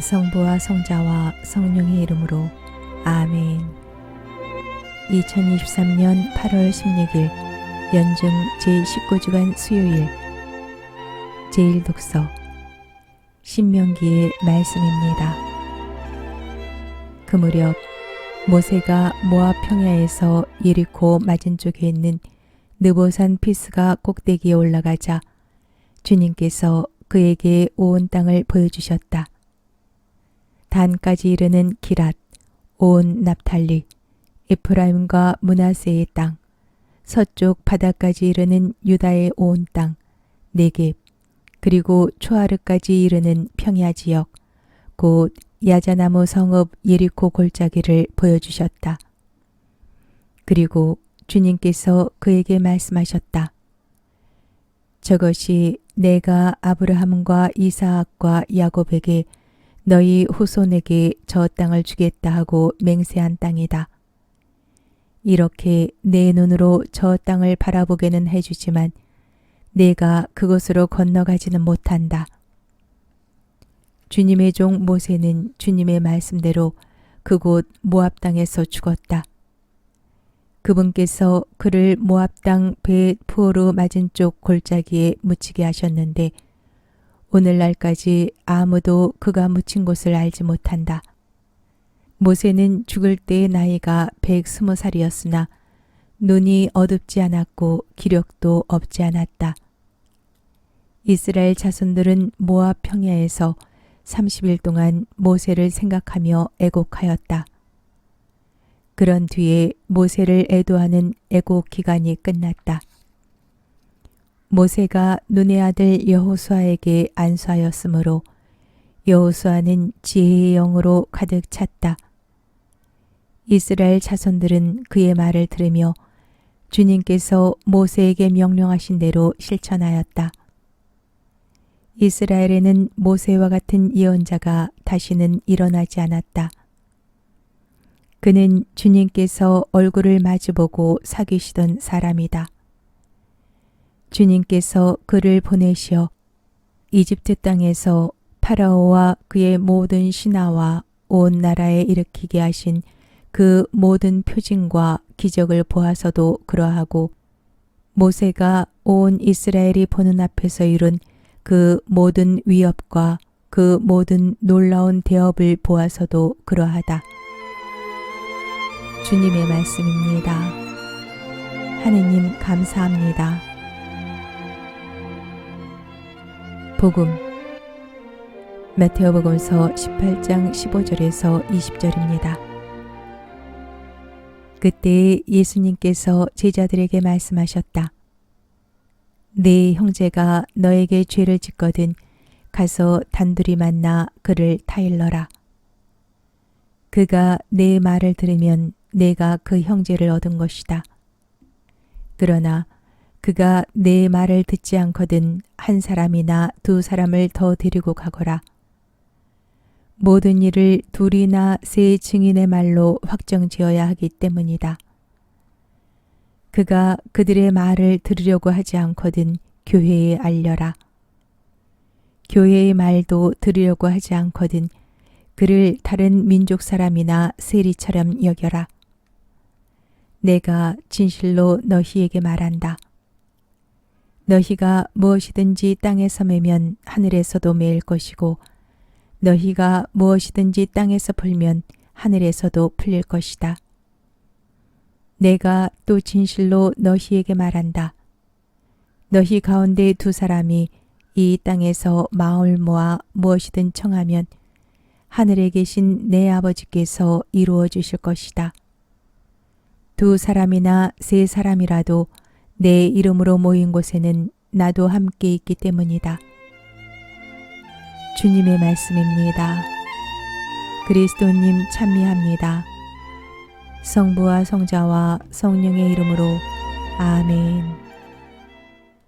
성부와 성자와 성령의 이름으로 아멘. 2023년 8월 16일 연중 제19주간 수요일 제1독서 신명기의 말씀입니다. 그 무렵 모세가 모압 평야에서 예리코 맞은쪽에 있는 느보산 피스가 꼭대기에 올라가자 주님께서 그에게 온 땅을 보여주셨다. 단까지 이르는 기랏, 온 납탈리, 에프라임과 문하세의 땅, 서쪽 바다까지 이르는 유다의 온 땅, 네겝, 그리고 초아르까지 이르는 평야 지역, 곧 야자나무 성읍 예리코 골짜기를 보여주셨다. 그리고 주님께서 그에게 말씀하셨다. 저것이 내가 아브라함과 이사악과 야곱에게 너희 후손에게 저 땅을 주겠다 하고 맹세한 땅이다. 이렇게 내 눈으로 저 땅을 바라보게는 해주지만 내가 그곳으로 건너가지는 못한다. 주님의 종 모세는 주님의 말씀대로 그곳 모압 땅에서 죽었다. 그분께서 그를 모압 땅 베푸오르 맞은 쪽 골짜기에 묻히게 하셨는데 오늘날까지 아무도 그가 묻힌 곳을 알지 못한다. 모세는 죽을 때의 나이가 120살이었으나 눈이 어둡지 않았고 기력도 없지 않았다. 이스라엘 자손들은 모압 평야에서 30일 동안 모세를 생각하며 애곡하였다. 그런 뒤에 모세를 애도하는 애곡 기간이 끝났다. 모세가 눈의 아들 여호수아에게 안수하였으므로 여호수아는 지혜의 영으로 가득 찼다. 이스라엘 자손들은 그의 말을 들으며 주님께서 모세에게 명령하신 대로 실천하였다. 이스라엘에는 모세와 같은 예언자가 다시는 일어나지 않았다. 그는 주님께서 얼굴을 마주보고 사귀시던 사람이다. 주님께서 그를 보내시어 이집트 땅에서 파라오와 그의 모든 신하와 온 나라에 일으키게 하신 그 모든 표징과 기적을 보아서도 그러하고 모세가 온 이스라엘이 보는 앞에서 이룬 그 모든 위협과 그 모든 놀라운 대업을 보아서도 그러하다. 주님의 말씀입니다. 하느님 감사합니다. 복음 마테오복음서 18장 15절에서 20절입니다. 그때 예수님께서 제자들에게 말씀하셨다. 네 형제가 너에게 죄를 짓거든 가서 단둘이 만나 그를 타일러라. 그가 내 말을 들으면 내가 그 형제를 얻은 것이다. 그러나 그가 내 말을 듣지 않거든 한 사람이나 두 사람을 더 데리고 가거라. 모든 일을 둘이나 세 증인의 말로 확정지어야 하기 때문이다. 그가 그들의 말을 들으려고 하지 않거든 교회에 알려라. 교회의 말도 들으려고 하지 않거든 그를 다른 민족 사람이나 세리처럼 여겨라. 내가 진실로 너희에게 말한다. 너희가 무엇이든지 땅에서 매면 하늘에서도 매일 것이고 너희가 무엇이든지 땅에서 풀면 하늘에서도 풀릴 것이다. 내가 또 진실로 너희에게 말한다. 너희 가운데 두 사람이 이 땅에서 마을 모아 무엇이든 청하면 하늘에 계신 내 아버지께서 이루어 주실 것이다. 두 사람이나 세 사람이라도 내 이름으로 모인 곳에는 나도 함께 있기 때문이다. 주님의 말씀입니다. 그리스도님 찬미합니다. 성부와 성자와 성령의 이름으로 아멘.